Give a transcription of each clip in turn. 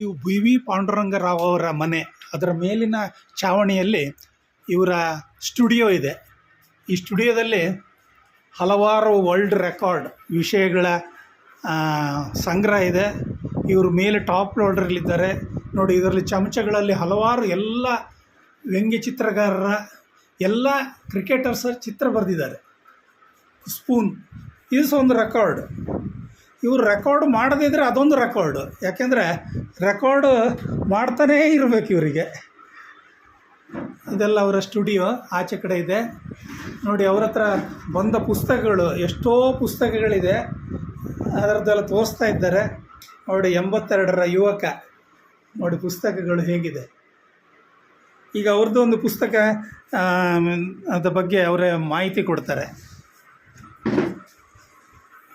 ಇವು B V Pandurang Rao ಅವರ ಮನೆ. ಅದರ ಮೇಲಿನ ಛಾವಣಿಯಲ್ಲಿ ಇವರ ಸ್ಟುಡಿಯೋ ಇದೆ. ಈ ಸ್ಟುಡಿಯೋದಲ್ಲಿ ಹಲವಾರು ವರ್ಲ್ಡ್ ರೆಕಾರ್ಡ್ ವಿಷಯಗಳ ಸಂಗ್ರಹ ಇದೆ. ಇವರು ಮೇಲೆ ಟಾಪ್ ಲೋಡ್ರಲ್ಲಿದ್ದಾರೆ ನೋಡಿ, ಇದರಲ್ಲಿ ಚಮಚಗಳಲ್ಲಿ ಹಲವಾರು ಎಲ್ಲ ವ್ಯಂಗ್ಯ ಚಿತ್ರಗಾರರ ಎಲ್ಲ ಕ್ರಿಕೆಟರ್ಸ ಚಿತ್ರ ಬರೆದಿದ್ದಾರೆ. ಸ್ಪೂನ್. ಇದು ಒಂದು ರೆಕಾರ್ಡ್. ಇವರು ರೆಕಾರ್ಡ್ ಮಾಡದಿದ್ದರೆ ಅದೊಂದು ರೆಕಾರ್ಡು ಯಾಕೆಂದರೆ ರೆಕಾರ್ಡ್ ಮಾಡ್ತಾನೇ ಇರಬೇಕು ಇವರಿಗೆ. ಇದೆಲ್ಲ ಅವರ ಸ್ಟುಡಿಯೋ ಆಚೆ ಕಡೆ ಇದೆ. ನೋಡಿ, ಅವ್ರ ಹತ್ರ ಬಂದ ಪುಸ್ತಕಗಳು, ಎಷ್ಟೋ ಪುಸ್ತಕಗಳಿದೆ. ಅದರದ್ದೆಲ್ಲ ತೋರಿಸ್ತಾ ಇದ್ದಾರೆ. ನೋಡಿ, ಎಂಬತ್ತೆರಡರ ಯುವಕ. ನೋಡಿ, ಪುಸ್ತಕಗಳು ಹೇಗಿದೆ. ಈಗ ಅವ್ರದ್ದು ಒಂದು ಪುಸ್ತಕ ಅದ್ರ ಬಗ್ಗೆ ಅವರೇ ಮಾಹಿತಿ ಕೊಡ್ತಾರೆ.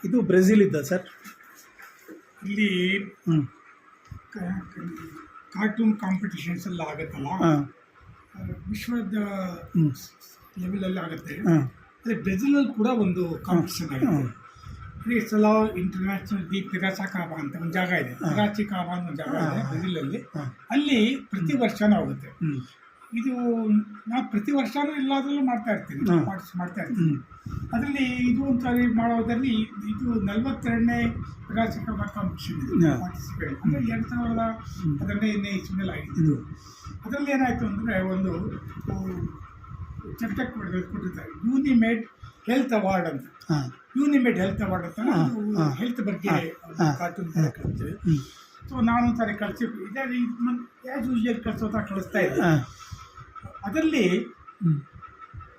ಇದು ಬ್ರೆಜಿಲ್ ಇದ್ದ ಸರ್. ಇಲ್ಲಿ ಹ್ಞೂ ಕಾರ್ಟೂನ್ ಕಾಂಪಿಟೇಷನ್ಸ್ ಎಲ್ಲ ಆಗುತ್ತಲ್ಲ? ಹಾಂ. ವಿಶ್ವದ ಹ್ಞೂ ಲೆವೆಲಲ್ಲಿ ಆಗುತ್ತೆ. ಹಾಂ. ಅದೇ ಬ್ರೆಜಿಲಲ್ಲಿ ಕೂಡ ಒಂದು ಕಾಂಪಿಟೇಷನ್ ಆಗುತ್ತೆ ಈ ಸಲ ಇಂಟರ್ನ್ಯಾಷನಲ್ ದಿ ಪಿರಾಚಾಕಾಬಾ ಅಂತ ಒಂದು ಜಾಗ ಇದೆ. ಪಿರಾಚಿಕಾಬಾ ಅಂತ ಒಂದು ಜಾಗ ಇದೆ ಬ್ರೆಜಿಲಲ್ಲಿ. ಅಲ್ಲಿ ಪ್ರತಿ ವರ್ಷನೂ ಆಗುತ್ತೆ. ಇದು ನಾವು ಪ್ರತಿ ವರ್ಷನೂ ಎಲ್ಲಾದ್ರಲ್ಲೂ ಮಾಡ್ತಾ ಇರ್ತೀನಿ ಮಾಡಿಸಿ ಮಾಡ್ತಾ ಇರ್ತೀನಿ. ಅದರಲ್ಲಿ ಇದು ಒಂದ್ಸರಿ ಮಾಡೋದರಲ್ಲಿ ಇದು ನಲವತ್ತೆರಡನೇ ರಾಜಕೀಯ ಕಾಂಪಿಟೇಷನ್ ಇದು ಪಾರ್ಟಿಸಿಪೇಟ್ ಅಂದರೆ ಎರಡು ಸಾವಿರದ ಹದಿನೈದನೇ ಇಸ್ವಿನಲ್ಲಿ ಆಗಿದ್ದು ಅದರಲ್ಲಿ ಏನಾಯಿತು ಅಂದರೆ ಒಂದು ಚರ್ಚೆ ಕೊಟ್ಟಿರ್ತಾರೆ ಯೂನಿಮೇಡ್ ಹೆಲ್ತ್ ಅವಾರ್ಡ್ ಅಂತ. ಯೂನಿಮೇಡ್ ಹೆಲ್ತ್ ಅವಾರ್ಡ್ ಅಂತ. ಹೆಲ್ತ್ ಬಗ್ಗೆ. ಕಾರ್ಟೂನ್ ಕಳಿಸ್ತೀವಿ. ಸೊ ನಾನು ಒಂದ್ಸಾರಿ ಕಳಿಸಿ ಇದೇ ಆ್ಯಸ್ ಯೂಶುವಲ್ ಕಳಿಸೋದ ಕಳಿಸ್ತಾ ಇದ್ದೆ ಅದರಲ್ಲಿ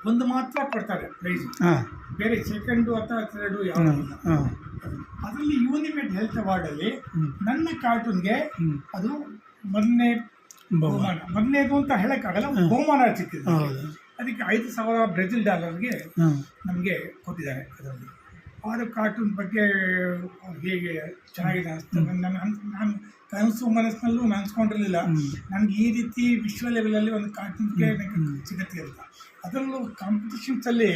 ಒಂದು ಮಾತ್ರ ಕೊಡ್ತಾರೆ ಪ್ರೈಸ್ ಹಾಂ. ಬೇರೆ ಸೆಕೆಂಡು ಅಥವಾ ಥರ್ಡು ಇಲ್ಲ. ಅದರಲ್ಲಿ ಯೂನಿಮೆಟ್ ಹೆಲ್ತ್ ಅವಾರ್ಡಲ್ಲಿ ನನ್ನ ಕಾರ್ಟೂನ್ಗೆ ಅದು ಮೊನ್ನೆ ಬಹುಮಾನ. ಮೊನ್ನೆದು ಅಂತ ಹೇಳೋಕ್ಕಾಗಲ್ಲ ಹ್ಮ್. ಬಹುಮಾನ ಸಿಕ್ಕಿದೆ. ಅದಕ್ಕೆ ಐದು ಸಾವಿರ ಬ್ರೆಜಿಲ್ ಡಾಲರ್ಗೆ ನಮಗೆ ಕೊಟ್ಟಿದ್ದಾರೆ ಅದರಲ್ಲಿ. ಆರು ಕಾರ್ಟೂನ್ ಬಗ್ಗೆ ಹೇಗೆ ಚೆನ್ನಾಗಿದೆ ನನ್ನ ನಾನು ಕನಸು ಮನಸ್ಸಿನಲ್ಲೂ ನಾನು ಅನ್ಸ್ಕೊಂಡಿರಲಿಲ್ಲ. ನನಗೆ ಈ ರೀತಿ ವಿಶ್ವ ಲೆವೆಲಲ್ಲಿ ಒಂದು ಕಾರ್ಟೂನ್ಗೆ ನನಗೆ ಸಿಗತ್ತೆ ಅಂತ. ಅದರಲ್ಲೂ ಕಾಂಪಿಟೇಷನ್ಸಲ್ಲಿ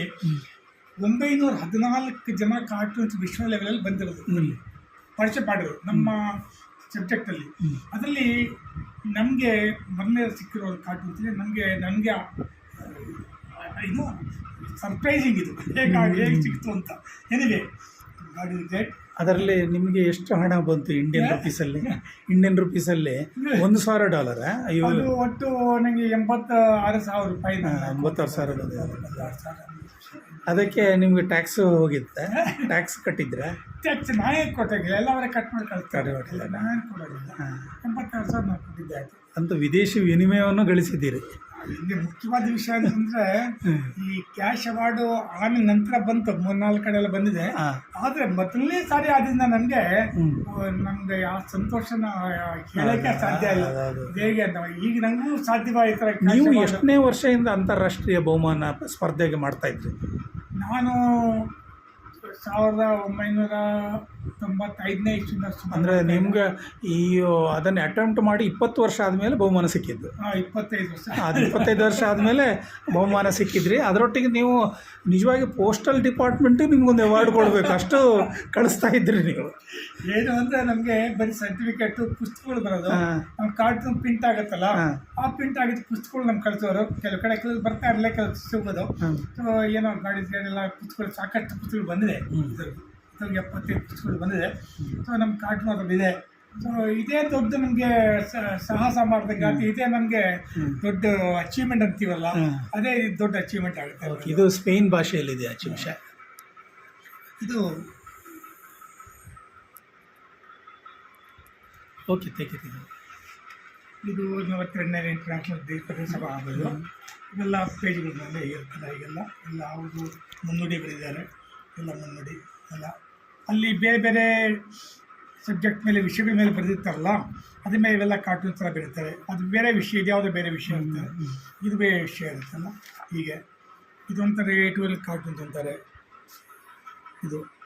ಒಂಬೈನೂರ ಹದಿನಾಲ್ಕು ಜನ ಕಾರ್ಟೂನ್ಸ್ ವಿಶ್ವ ಲೆವೆಲಲ್ಲಿ ಬಂದಿರೋದು. ಇಲ್ಲಿ ಪರಿಚಯ ಪಾಡಿರೋದು ನಮ್ಮ ಸಬ್ಜೆಕ್ಟಲ್ಲಿ. ಅದರಲ್ಲಿ ನಮಗೆ ಮೊನ್ನೆ ಸಿಕ್ಕಿರೋ ಕಾರ್ಟೂನ್ಸ್ ನಮಗೆ ನನಗೆ ಇದು ಸರ್ಪ್ರೈಸಿಂಗ್ ಇದು. ಹೇಗಾಗಿ ಹೇಗೆ ಸಿಕ್ತು ಅಂತ. ಏನಿದೆ ಗಾಡಿ ಗ್ರೇಟ್ ಅದರಲ್ಲಿ ನಿಮಗೆ ಎಷ್ಟು ಹಣ ಬಂತು ಇಂಡಿಯನ್ ರುಪೀಸಲ್ಲಿ ಇಂಡಿಯನ್ ರುಪೀಸಲ್ಲಿ ಒಂದು ಸಾವಿರ ಡಾಲರ ಅಯ್ಯೋ. ಅದು ಒಟ್ಟು ನನಗೆ ಎಂಬತ್ತಾರು ಸಾವಿರ ರೂಪಾಯಿ ಎಂಬತ್ತಾರು ಸಾವಿರ ಅದಕ್ಕೆ ನಿಮಗೆ ಟ್ಯಾಕ್ಸ್ ಹೋಗಿತ್ತೆ? ಟ್ಯಾಕ್ಸ್ ಕಟ್ಟಿದ್ರೆ? ಟ್ಯಾಕ್ಸ್ ನಾನೇ ಕೊಟ್ಟಾಗಿಲ್ಲ ಎಲ್ಲ ಅವರೇ ಕಟ್ ಮಾಡಿ ಕಳಿಸ್ತಾರೆ. ಕೊಡೋದಿಲ್ಲ. ಎಂಬತ್ತಾರು ಸಾವಿರ ನಾನು ಕೊಟ್ಟಿದ್ದೆ ಅಂತ ವಿದೇಶಿ ವಿನಿಮಯವನ್ನು ಗಳಿಸಿದ್ದೀರಿ. ಇಲ್ಲಿ ಮುಖ್ಯವಾದ ವಿಷಯ ಅಂತಂದ್ರೆ ಈ ಕ್ಯಾಶ್ ಅವಾರ್ಡು ಆಮೇಲೆ ನಂತರ ಬಂತು ಮೂರ್ನಾಲ್ಕು ಕಡೆ ಎಲ್ಲ ಬಂದಿದೆ. ಆದ್ರೆ ಮೊದಲನೇ ಸಾರಿ ಆದ್ರಿಂದ ನನಗೆ ಹ್ಮ್. ನಮ್ಗೆ ಆ ಸಂತೋಷನ ಹೇಳಕ್ಕೆ ಸಾಧ್ಯ ಇಲ್ಲ. ಹೇಗೆ ಅಂತ ಈಗ ನಂಗೂ ಸಾಧ್ಯವಾಯಿತು ನೀವು ಎಷ್ಟನೇ ವರ್ಷದಿಂದ ಅಂತಾರಾಷ್ಟ್ರೀಯ ಬಹುಮಾನ ಸ್ಪರ್ಧೆಗೆ ಮಾಡ್ತಾ ಇದ್ರಿ? ನಾನು ಸಾವಿರದ ಒಂಬೈನೂರ ತೊಂಬತ್ತೈದನೇ ಸುಮಾರು ಅಂದರೆ ನಿಮ್ಗೆ ಈ ಅದನ್ನು ಅಟೆಂಪ್ಟ್ ಮಾಡಿ ಇಪ್ಪತ್ತು ವರ್ಷ ಆದಮೇಲೆ ಬಹುಮಾನ ಸಿಕ್ಕಿದ್ದು. ಹಾಂ ಇಪ್ಪತ್ತೈದು ವರ್ಷ. ಅದು ಇಪ್ಪತ್ತೈದು ವರ್ಷ ಆದಮೇಲೆ ಬಹುಮಾನ ಸಿಕ್ಕಿದ್ರಿ. ಅದರೊಟ್ಟಿಗೆ ನೀವು ನಿಜವಾಗಿ ಪೋಸ್ಟಲ್ ಡಿಪಾರ್ಟ್ಮೆಂಟು ನಿಮ್ಗೊಂದು ಅವಾರ್ಡ್ ಕೊಡಬೇಕು. ಅಷ್ಟು ಕಳಿಸ್ತಾ ಇದ್ರಿ ನೀವು. ಏನು ಅಂದರೆ ನಮಗೆ ಬರೀ ಸರ್ಟಿಫಿಕೇಟು ಪುಸ್ತಕಗಳು ಬರೋದು. ನಮ್ಮ ಕಾರ್ಡ್ ಪ್ರಿಂಟ್ ಆಗುತ್ತಲ್ಲ? ಆ ಪ್ರಿಂಟ್ ಆಗಿದ್ದ ಪುಸ್ತಕಗಳು ನಮ್ಗೆ ಕಳಿಸೋರು. ಕೆಲವು ಕಡೆ ಕೆಲವು ಬರ್ತಾ ಇರಲಿಲ್ಲ ಕೆಲವು ಸಿಗೋದು ಏನೋ ಗಾಡಿ ಎಲ್ಲ ಪುಸ್ತಕಗಳು ಸಾಕಷ್ಟು ಪುಸ್ತಕಗಳು ಬಂದಿದೆ. ಇದ್ರಲ್ಲಿ ಎಪ್ಪತ್ತೈದು ಪುಸ್ತಕಗಳು ಬಂದಿದೆ. ಸೊ ನಮ್ಮ ಕಾರ್ಟೂನ್ ಅದ್ರಲ್ಲಿ ಇದೆ. ಸೊ ಇದೇ ದೊಡ್ಡ ನಮಗೆ ಸಾಹಸ ಮಾಡಿದಂಗೆ ಇದೇ ನಮಗೆ ದೊಡ್ಡ ಅಚೀವ್ಮೆಂಟ್ ಅಂತೀವಲ್ಲ. ಅದೇ ದೊಡ್ಡ ಅಚೀವ್ಮೆಂಟ್ ಆಗುತ್ತೆ. ಇದು ಸ್ಪೇನ್ ಭಾಷೆಯಲ್ಲಿದೆ ಚಿಂಶ ಇದು ಓಕೆ ತೆಗಿ ಇದು ನಲವತ್ತೆರಡನೇ ಇಂಟರ್ನ್ಯಾಷನಲ್ ದೇಶ ಸಭಾ ಆಗೋದು. ಇವೆಲ್ಲ ಪೇಜ್ಗಳ ಮೇಲೆ ಇರ್ತದೆ. ಈಗೆಲ್ಲ ಎಲ್ಲ ಅವ್ರದ್ದು ಮುನ್ನುಡಿಗಳಿದ್ದಾರೆ. ಎಲ್ಲ ನೋಡಿ ಎಲ್ಲ. ಅಲ್ಲಿ ಬೇರೆ ಬೇರೆ ಸಬ್ಜೆಕ್ಟ್ ಮೇಲೆ ವಿಷಯಗಳ ಮೇಲೆ ಬರೆದಿರ್ತಾರಲ್ಲ ಅದ್ರ ಮೇಲೆ ಇವೆಲ್ಲ ಕಾರ್ಟೂನ್ ಥರ ಬರೀತಾರೆ. ಅದು ಬೇರೆ ವಿಷಯ ಇದು ಯಾವುದೋ ಬೇರೆ ವಿಷಯ ಇರ್ತದೆ ಇದು ಬೇರೆ ವಿಷಯ ಇರುತ್ತಲ್ಲ ಹೀಗೆ. ಇದೊಂಥರ ಏಟುವಲ್ ಕಾರ್ಟೂನ್ಸ್ ಅಂತಾರೆ. ಇದು.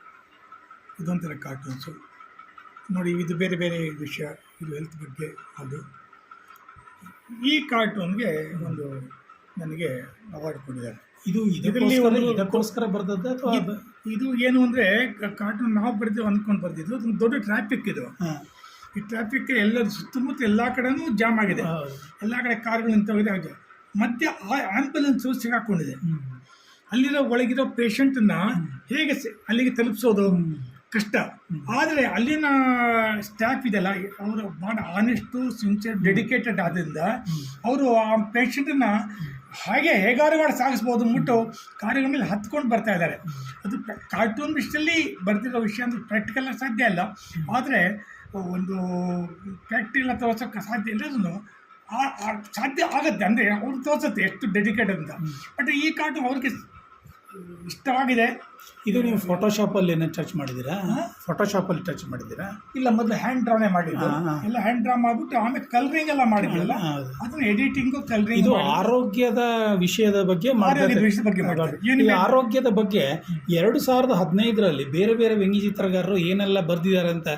ಇದೊಂಥರ ಕಾರ್ಟೂನ್ಸು ನೋಡಿ ಇದು ಬೇರೆ ಬೇರೆ ವಿಷಯ ಇದು ಹೆಲ್ತ್ ಬಗ್ಗೆ ಅದು. ಈ ಕಾರ್ಟೂನ್ಗೆ ಒಂದು ನನಗೆ ಅವಾರ್ಡ್ ಕೊಟ್ಟಿದ್ದಾರೆ. ಇದು ಇದರಲ್ಲಿ ಇದಕ್ಕೋಸ್ಕರ ಬರ್ದದ್ದು ಅಥವಾ ಇದು ಏನು ಅಂದರೆ ಕಾರ್ಟೂನ್ ನಾವು ಬರ್ದೇವು ಅಂದ್ಕೊಂಡು ಬರ್ದಿದ್ದು. ಅದೊಂದು ದೊಡ್ಡ ಟ್ರಾಫಿಕ್ ಇದು. ಈ ಟ್ರಾಫಿಕ್ ಎಲ್ಲ ಸುತ್ತಮುತ್ತ ಎಲ್ಲ ಕಡೆನೂ ಜಾಮ್ ಆಗಿದೆ. ಎಲ್ಲ ಕಡೆ ಕಾರ್ಗಳು ನಿಂತೋಗಿದೆ. ಹಾಗೆ ಮತ್ತೆ ಆ ಆ್ಯಂಬುಲೆನ್ಸು ಸಿಗಾಕೊಂಡಿದೆ. ಅಲ್ಲಿರೋ ಒಳಗಿರೋ ಪೇಷಂಟನ್ನ ಹೇಗೆ ಅಲ್ಲಿಗೆ ತಲುಪಿಸೋದು? ಕಷ್ಟ. ಆದರೆ ಅಲ್ಲಿನ ಸ್ಟಾಫ್ ಇದೆಯಲ್ಲ ಅವರು ಭಾಳ ಆನೆಸ್ಟು ಸಿನ್ಸಿಯರ್ ಡೆಡಿಕೇಟೆಡ್ ಆದ್ದರಿಂದ ಅವರು ಆ ಪೇಷಂಟನ್ನು ಹಾಗೆ ಹೇಗಾರು ಮಾಡಿ ಸಾಗಿಸ್ಬೋದು ಅಂದ್ಬಿಟ್ಟು ಕಾರ್ಯಗಳ ಮೇಲೆ ಹತ್ಕೊಂಡು ಬರ್ತಾ ಇದ್ದಾರೆ. ಅದು ಕಾರ್ಟೂನ್ ವಿಷಯದಲ್ಲಿ ಬರ್ತಿರೋ ವಿಷಯ ಅಂದರೆ ಪ್ರಾಕ್ಟಿಕಲ್ ಸಾಧ್ಯ ಇಲ್ಲ ಆದರೆ ಒಂದು ಪ್ರಾಕ್ಟಿಕಲ್ ತೋರ್ಸೋಕ್ಕೆ ಸಾಧ್ಯ ಆ ಸಾಧ್ಯ ಆಗುತ್ತೆ. ಅಂದರೆ ಅವ್ರು ತೋರಿಸುತ್ತೆ ಎಷ್ಟು ಡೆಡಿಕೇಟೆಡ್ ಅಂತ. ಬಟ್ ಈ ಕಾರ್ಟೂನ್ ಅವ್ರಿಗೆ ಇಷ್ಟವಾಗಿದೆ ಇದು ನೀವು ಫೋಟೋಶಾಪಲ್ಲಿ ಏನೋ ಟಚ್ ಮಾಡಿದ್ದೀರಾ? ಫೋಟೋಶಾಪಲ್ಲಿ ಟಚ್ ಮಾಡಿದ್ದೀರಾ? ಇಲ್ಲ ಮೊದಲು ಹ್ಯಾಂಡ್ ಡ್ರಾನೇ ಮಾಡಿದ್ದು. ಇಲ್ಲ. ಎಲ್ಲ ಹ್ಯಾಂಡ್ ಡ್ರಾ ಮಾಡಿಬಿಟ್ಟು ಆಮೇಲೆ ಕಲರಿಂಗ್ ಎಲ್ಲ ಮಾಡಿದ್ರಲ್ಲ? ಹೌದು. ಅದನ್ನ ಎಡಿಟಿಂಗು ಕಲರಿಂಗ್ ಇದು ಆರೋಗ್ಯದ ವಿಷಯದ ಬಗ್ಗೆ ವಿಷಯದ ಬಗ್ಗೆ ಆರೋಗ್ಯದ ಬಗ್ಗೆ ಎರಡು ಸಾವಿರದ ಹದಿನೈದರಲ್ಲಿ ಬೇರೆ ಬೇರೆ ವ್ಯಂಗ್ಯ ಚಿತ್ರಗಾರರು ಏನೆಲ್ಲ ಬರ್ದಿದ್ದಾರೆ ಅಂತ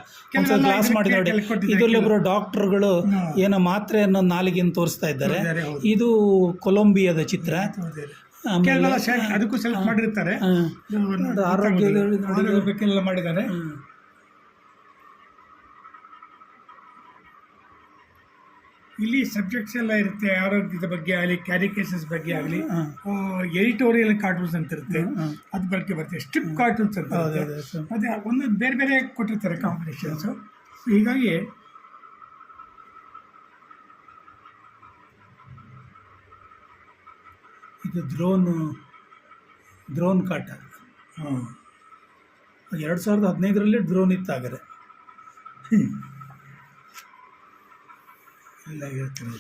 ಕ್ಲಾಸ್ ಮಾಡಿ ನೋಡಿ ಇದರಲ್ಲಿ ಒಬ್ಬರು ಡಾಕ್ಟರ್ಗಳು ಏನೋ ಮಾತ್ರೆಯನ್ನು ನಾಲಿಗೆಯನ್ನು ತೋರಿಸ್ತಾ ಇದ್ದಾರೆ. ಇದು ಕೊಲಂಬಿಯಾದ ಚಿತ್ರ. ಅದಕ್ಕೂ ಸೆಲ್ಫ್ ಮಾಡಿರ್ತಾರೆ. ಎಲ್ಲ ಮಾಡಿದ್ದಾರೆ. ಇಲ್ಲಿ ಸಬ್ಜೆಕ್ಟ್ಸ್ ಎಲ್ಲ ಇರುತ್ತೆ ಆರೋಗ್ಯದ ಬಗ್ಗೆ ಆಗಲಿ ಕ್ಯಾರಿಕೇಶನ್ಸ್ ಬಗ್ಗೆ ಆಗಲಿ. ಎಡಿಟೋರಿಯಲ್ ಕಾರ್ಟೂನ್ಸ್ ಅಂತ ಇರುತ್ತೆ. ಅದು ಅದ್ರ ಬಗ್ಗೆ ಬರುತ್ತೆ. ಸ್ಟ್ರಿಪ್ ಕಾರ್ಟೂನ್ಸ್ ಅಂತ ಅದೇ ಒಂದು ಬೇರೆ ಬೇರೆ ಕೊಟ್ಟಿರ್ತಾರೆ ಕಾಂಬಿನೇಷನ್ಸು ಹೀಗಾಗಿ ಇದು ದ್ರೋನು ದ್ರೋನ್ ಕಾಟ. ಹಾಂ. ಎರಡು ಸಾವಿರದ ಹದಿನೈದರಲ್ಲಿ ಡ್ರೋನ್ ಇತ್ತಾಗರೆ ಎಲ್ಲ ಹೇಳ್ತೀನಿ.